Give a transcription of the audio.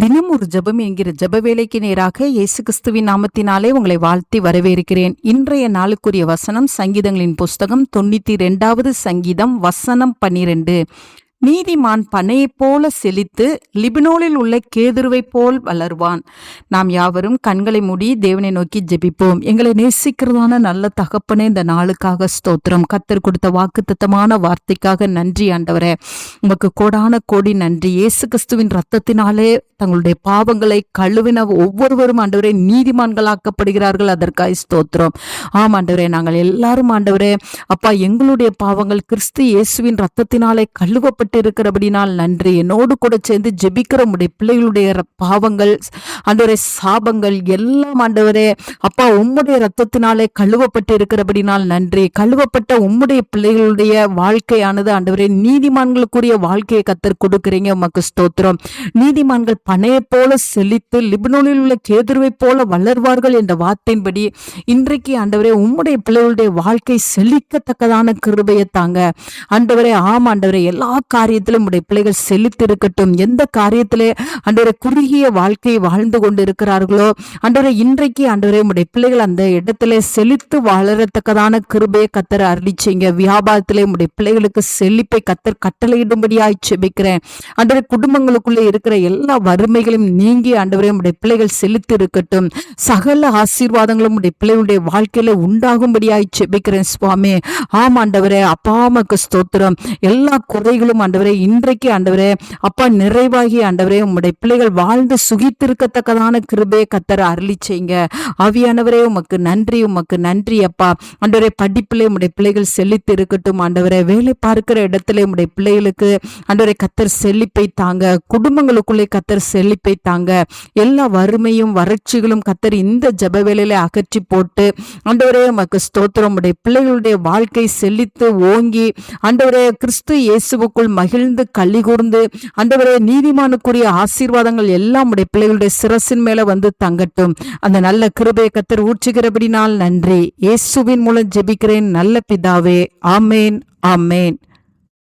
தினம் ஒரு ஜபம் என்கிற ஜப வேலைக்கு நேராக இயேசு கிறிஸ்துவின் நாமத்தினாலே உங்களை வாழ்த்தி வரவேற்கிறேன். இன்றைய நாளுக்குரிய வசனம் சங்கீதங்களின் புஸ்தகம் தொண்ணூத்தி ரெண்டாவது சங்கீதம் வசனம் பன்னிரண்டு. நீதிமான் பனையைப் போல செழித்து லிபினோலில் உள்ள கேதுருவைப் போல் வளருவான். நாம் யாவரும் கண்களை மூடி தேவனை நோக்கி ஜெபிப்போம். எங்களை நேசிக்கிறதான நல்ல தகப்பனே இந்த நாளுக்காக ஸ்தோத்திரம். கத்தர் கொடுத்த வாக்குத்தத்தமான வார்த்தைக்காக நன்றி ஆண்டவரே. உங்களுக்கு கோடான கோடி நன்றி. இயேசு கிறிஸ்துவின் ரத்தத்தினாலே தங்களுடைய பாவங்களை கழுவின ஒவ்வொருவரும் ஆண்டவரே நீதிமான்களாக்கப்படுகிறார்கள். அதற்காக ஸ்தோத்திரம். ஆம் ஆண்டவரே நாங்கள் எல்லாரும் ஆண்டவரே அப்பா எங்களுடைய பாவங்கள் கிறிஸ்து இயேசுவின் ரத்தத்தினாலே கழுவப்பட்டு இருக்கிறபடினால் நன்றி. என்னோடு கூட சேர்ந்து ஜெபிக்கிற உடைய பிள்ளைகளுடைய பாவங்கள் ஆண்டவரே சாபங்கள் எல்லாம் ஆண்டவரே அப்பா உம்முடைய ரத்தத்தினாலே கழுவப்பட்டு இருக்கிறபடினால் நன்றி. கழுவப்பட்ட உம்முடைய பிள்ளைகளுடைய வாழ்க்கையானது ஆண்டவரே நீதிமான்களுக்குரிய வாழ்க்கையை கத்தர் கொடுக்குறீங்க. உமக்கு ஸ்தோத்திரம். நீதிமான்கள் பனையை போல செழித்து லிபனோனில் உள்ள கேதுருவை போல வளர்வார்கள் என்ற வார்த்தையின்படி இன்றைக்கு ஆண்டவரே உம்முடைய பிள்ளைகளுடைய வாழ்க்கை செழிக்கத்தக்கதான கிருபையை தாங்க. ஆண்டவரே ஆம் ஆண்டவரே எல்லா காரியத்திலும் உடைய பிள்ளைகள் செழித்து இருக்கட்டும் எந்த காரியத்திலே அன்றைய குறுகிய வாழ்க்கையை வாழ்ந்து கொண்டு இருக்கிறார்களோ அன்றரை இன்றைக்கு ஆண்டவரே உடைய பிள்ளைகள் அந்த இடத்திலே செழித்து வளரத்தக்கதான கிருபையை கத்தர் அருளிச்சிங்க வியாபாரத்திலே உடைய பிள்ளைகளுக்கு செழிப்பை கத்தர் கட்டளையிடும்படியாய் செபிக்கிறேன். அன்றைய குடும்பங்களுக்குள்ளே இருக்கிற எல்லா வறுமைகளும் நீங்கி அன்றவரே உடைய பிள்ளைகள் செழித்து இருக்கட்டும் சகல ஆசீர்வாதங்களும் உடைய பிள்ளைகளுடைய வாழ்க்கையில உண்டாகும்படியாய் செபிக்கிறேன் சுவாமி. ஆம் ஆண்டவரே அப்பா ஸ்தோத்திரம். எல்லா குறைகளும் ஆண்டவரே இன்றைக்கு ஆண்டவரே அப்பா நிறைவாகி ஆண்டவரே உம்முடைய பிள்ளைகள் வாழ்ந்து சுகித்திருக்கத்தக்கதான கிருபையை கத்தர் அருளி செய்யுங்க. ஆவியானவரே உமக்கு நன்றி உமக்கு நன்றி அப்பா. ஆண்டவரே படிப்பிலே உம்முடைய பிள்ளைகள் செழித்து இருக்கட்டும் ஆண்டவரே. வேலை பார்க்கிற இடத்துல உம்முடைய பிள்ளைகளுக்கு ஆண்டவரே கத்தர் செழிப்பை தாங்க. குடும்பங்களுக்குள்ளே கத்தர் செழிப்பை தாங்க. எல்லா வறுமையும் வறட்சிகளும் கத்தர் இந்த ஜப வேலையில அகற்றி போட்டு ஆண்டவரே உமக்கு ஸ்தோத்திரம். உடைய பிள்ளைகளுடைய வாழ்க்கை செழித்து ஓங்கி ஆண்டவரே கிறிஸ்து இயேசுவுக்குள் மகிழ்ந்து கள்ளி கூர்ந்து அந்தவரே நீதிமானுக்குரிய ஆசீர்வாதங்கள் எல்லாம் உடைய பிள்ளைகளுடைய சிரசின் மேல வந்து தங்கட்டும். அந்த நல்ல கிருபையை கத்தர் ஊற்றுகிறபடினால் நன்றி. இயேசுவின் மூலம் ஜெபிக்கிறேன் நல்ல பிதாவே. ஆமேன் ஆமேன்.